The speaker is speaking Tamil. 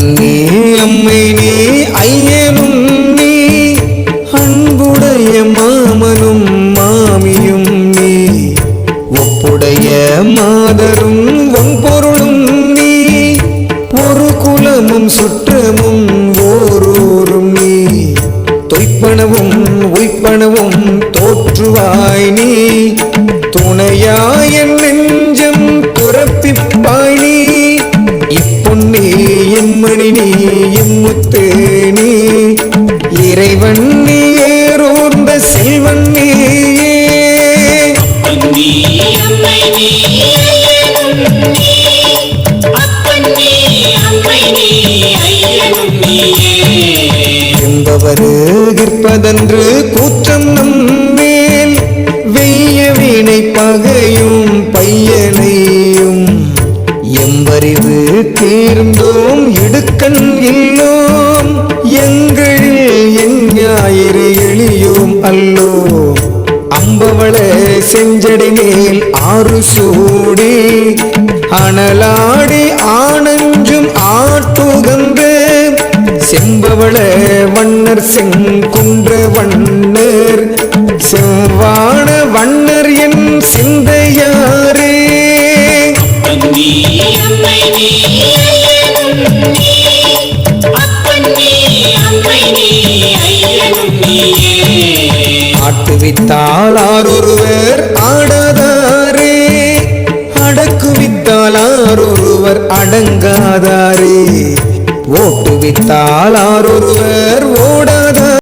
அன்னே அம்மை நீ ஐயனும் நீ அன்புடைய மாமனும் மாமியும் நீ ஒப்புடைய மாதரும் பொருளும் நீ ஒரு குலமும் சுற்றமும் ஓரூரும் நீ. தொய்ப்பனவும் உய்ப்பனவும் தோற்றுவாய் நீ. மணி நீ எம்முத்து நீ. இறைவன் நீ ஏறோர்ந்த செல்வன் நீயே என்பவரு கிற்பதன்று கூற்றம் எம்பறிவு தீர்ந்தோம் இடுக்கண் இல்லோம். எங்களில் என் ஞாயிறு எளியோம் அல்லோ. அம்பவள செஞ்சடி மேல் ஆறு சூடி. அனலாடி ஆனஞ்சும் ஆட்டுகந்து செம்பவள வண்ணர் செங்குன்ற வண்ணர். செவ்வான வண்ண நீ ஐயனும் நீ அம்மை நீ ஐயனும் நீயே. ஆட்டுவித்தால் ஆரொருவர் ஆடாதாரே அடக்குவித்தால் ஆரொருவர் அடங்காதாரே. ஓட்டுவித்தால் ஆரொருவர் ஓ